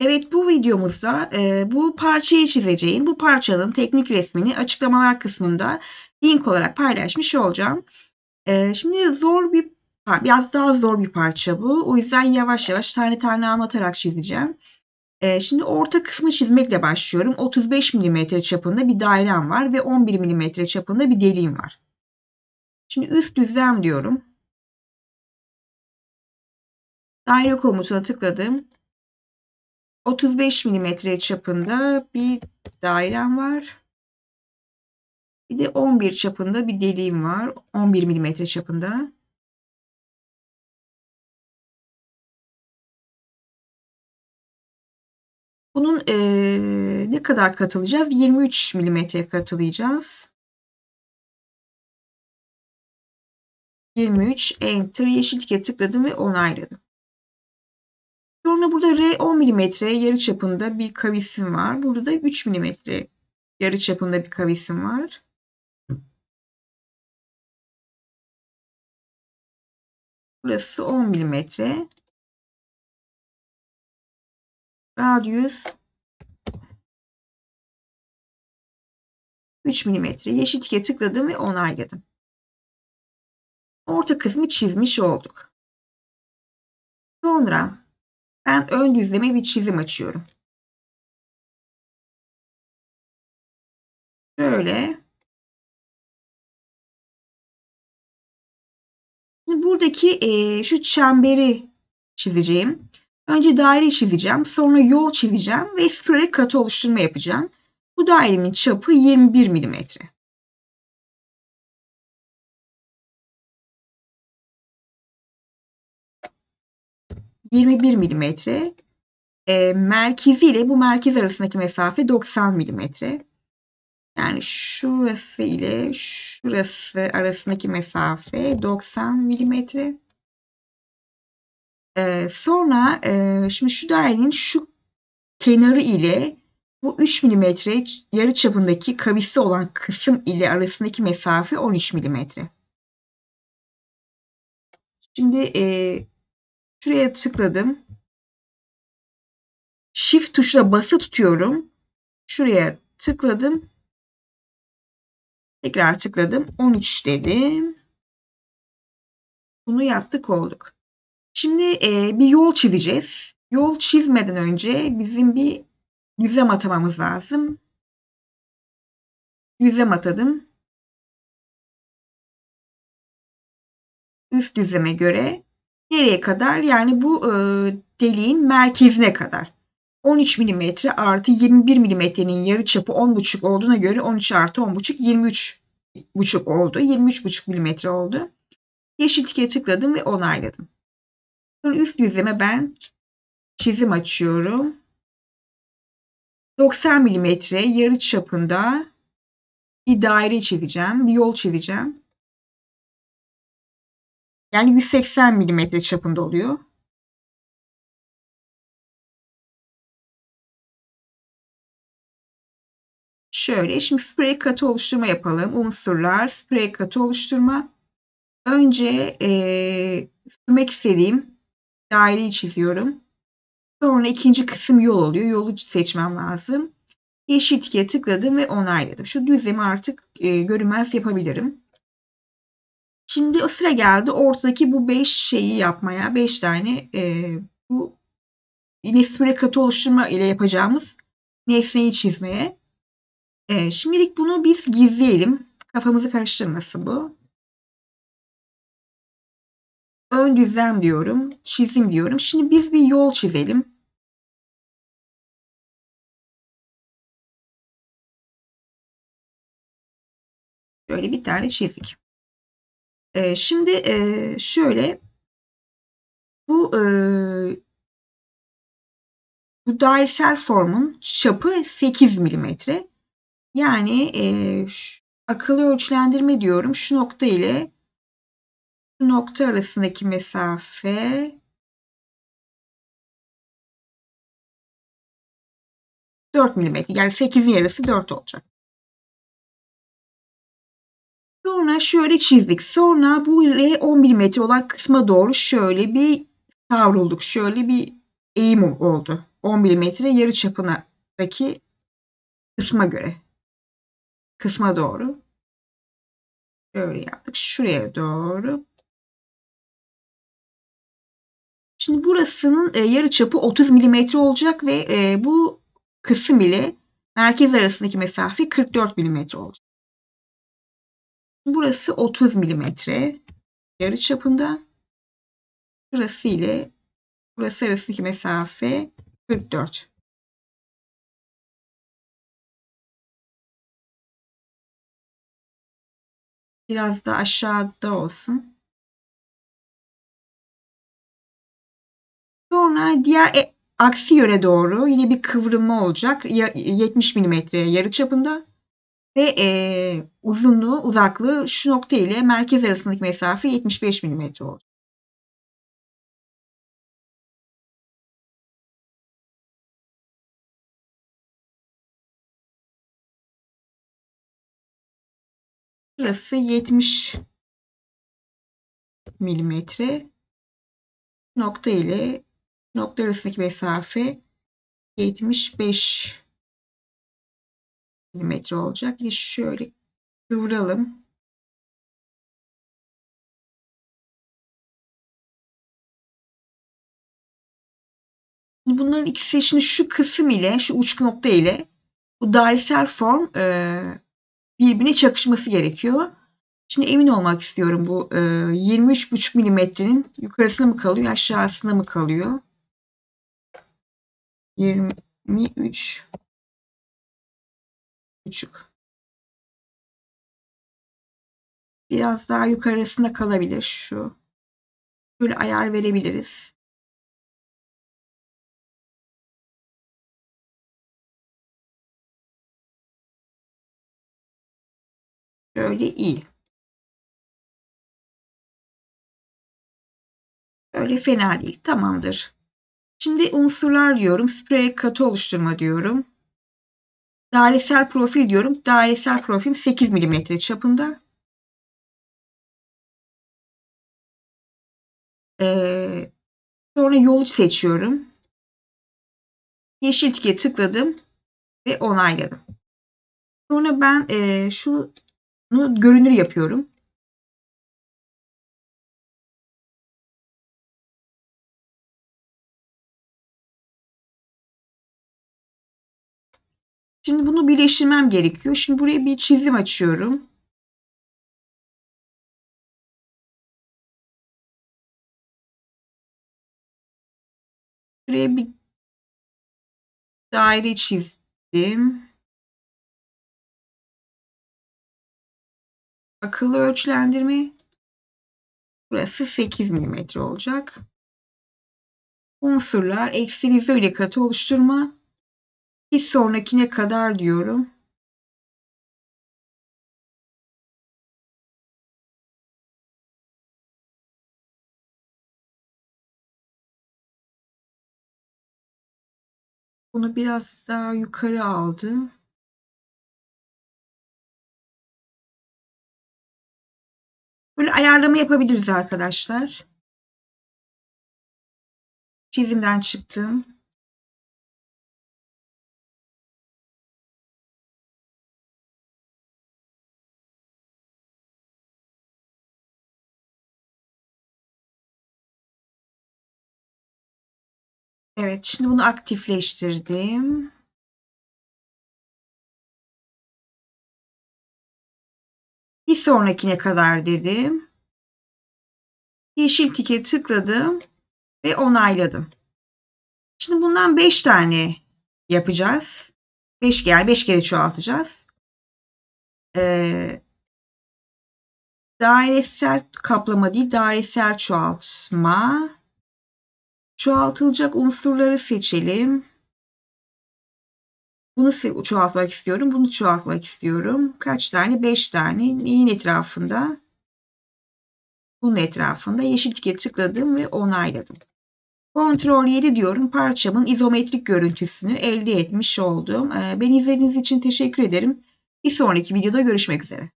Evet bu videomuzda e, bu parçayı çizeceğim. Bu parçanın teknik resmini açıklamalar kısmında link olarak paylaşmış olacağım. E, şimdi zor bir biraz daha zor bir parça bu. O yüzden yavaş yavaş tane tane anlatarak çizeceğim. E, şimdi orta kısmı çizmekle başlıyorum. 35 mm çapında bir dairem var ve 11 mm çapında bir deliğim var. Şimdi üst düzlem diyorum. Daire komutuna tıkladım. 35 milimetre çapında bir dairem var. Bir de 11 çapında bir deliğim var. 11 milimetre çapında. Bunun e, ne kadar katılacağız? 23 milimetre katılayacağız. 23 enter yeşil tıkladım ve onayladım. Sonra burada R 10 mm yarı çapında bir kavisim var. Burada da 3 mm yarı çapında bir kavisim var. Burası 10 mm. Radyus 3 mm. Yeşil tike tıkladım ve onayladım. Orta kısmı çizmiş olduk. Sonra ben ön düzleme bir çizim açıyorum. Şöyle. Şimdi buradaki e, şu çemberi çizeceğim. Önce daire çizeceğim. Sonra yol çizeceğim ve spiral katı oluşturma yapacağım. Bu dairemin çapı 21 milimetre. 21 milimetre. E, merkezi ile bu merkez arasındaki mesafe 90 milimetre. Yani şurası ile şurası arasındaki mesafe 90 milimetre. Ee, sonra e, şimdi şu dairenin şu kenarı ile bu 3 milimetre yarı çapındaki kavisi olan kısım ile arasındaki mesafe 13 milimetre. Şimdi e, Şuraya tıkladım. Shift tuşuna bası tutuyorum. Şuraya tıkladım. Tekrar tıkladım. 13 dedim. Bunu yaptık olduk. Şimdi e, bir yol çizeceğiz. Yol çizmeden önce bizim bir düzlem atamamız lazım. Düzlem atadım. Üst düzleme göre Nereye kadar? Yani bu e, deliğin merkezine kadar. 13 mm artı 21 mm'nin yarı çapı 10,5 olduğuna göre 13 artı 10,5 23,5 oldu. 23,5 mm oldu. Yeşil tike tıkladım ve onayladım. Sonra üst yüzeme ben çizim açıyorum. 90 mm yarı çapında bir daire çizeceğim. Bir yol çizeceğim. Yani 180 milimetre çapında oluyor. Şöyle şimdi sprey katı oluşturma yapalım. Unsurlar, sprey katı oluşturma. Önce e, sürmek istediğim daireyi çiziyorum. Sonra ikinci kısım yol oluyor. Yolu seçmem lazım. Yeşil tike tıkladım ve onayladım. Şu düzlemi artık e, görünmez yapabilirim. Şimdi o sıra geldi ortadaki bu 5 şeyi yapmaya. 5 tane e, bu nesne katı oluşturma ile yapacağımız nesneyi çizmeye. E, şimdilik bunu biz gizleyelim. Kafamızı karıştırmasın bu. Ön düzlem diyorum. Çizim diyorum. Şimdi biz bir yol çizelim. Şöyle bir tane çizik. E, şimdi e, şöyle bu e, bu dairesel formun çapı 8 milimetre. Yani e, akıllı ölçülendirme diyorum. Şu nokta ile şu nokta arasındaki mesafe dört milimetre. Yani 8'in yarısı 4 olacak. Sonra şöyle çizdik. Sonra bu R 10 mm olan kısma doğru şöyle bir savrulduk. Şöyle bir eğim oldu. 10 mm yarı çapındaki kısma göre. Kısma doğru. Böyle yaptık. Şuraya doğru. Şimdi burasının e, yarı çapı 30 mm olacak ve e, bu kısım ile merkez arasındaki mesafe 44 mm olacak. Burası 30 mm yarı çapında. Burası ile burası arasındaki mesafe 44. Biraz da aşağıda olsun. Sonra diğer e, aksi yöne doğru yine bir kıvrılma olacak. 70 mm yarı çapında ve e, uzunluğu, uzaklığı şu nokta ile merkez arasındaki mesafe 75 mm olacak. Burası 70 milimetre. Nokta ile nokta arasındaki mesafe 75 milimetre olacak. Bir şöyle kıvıralım. Bunların ikisi şimdi şu kısım ile şu uç nokta ile bu dairesel form e, birbirine çakışması gerekiyor. Şimdi emin olmak istiyorum bu e, 23,5 milimetrenin yukarısına mı kalıyor aşağısına mı kalıyor? 23 buçuk. Biraz daha yukarısında kalabilir şu. Şöyle ayar verebiliriz. Şöyle iyi. Öyle fena değil. Tamamdır. Şimdi unsurlar diyorum. Sprey katı oluşturma diyorum. Dairesel profil diyorum. Dairesel profil 8 mm çapında. Ee, sonra yolu seçiyorum. Yeşil tike tıkladım ve onayladım. Sonra ben e, şunu görünür yapıyorum. Şimdi bunu birleştirmem gerekiyor. Şimdi buraya bir çizim açıyorum. Buraya bir daire çizdim. Akıllı ölçülendirme. Burası 8 mm olacak. Unsurlar eksi ile katı oluşturma. Bir sonrakine kadar diyorum. Bunu biraz daha yukarı aldım. Böyle ayarlama yapabiliriz arkadaşlar. Çizimden çıktım. Evet, şimdi bunu aktifleştirdim. Bir sonrakine kadar dedim. Yeşil tike tıkladım ve onayladım. Şimdi bundan 5 tane yapacağız. 5 kere 5 kere çoğaltacağız. Ee, dairesel kaplama değil, dairesel çoğaltma. Çoğaltılacak unsurları seçelim. Bunu çoğaltmak istiyorum. Bunu çoğaltmak istiyorum. Kaç tane? 5 tane. Neyin etrafında? Bunun etrafında yeşil tike tıkladım ve onayladım. Ctrl 7 diyorum. Parçamın izometrik görüntüsünü elde etmiş oldum. Ee, beni izlediğiniz için teşekkür ederim. Bir sonraki videoda görüşmek üzere.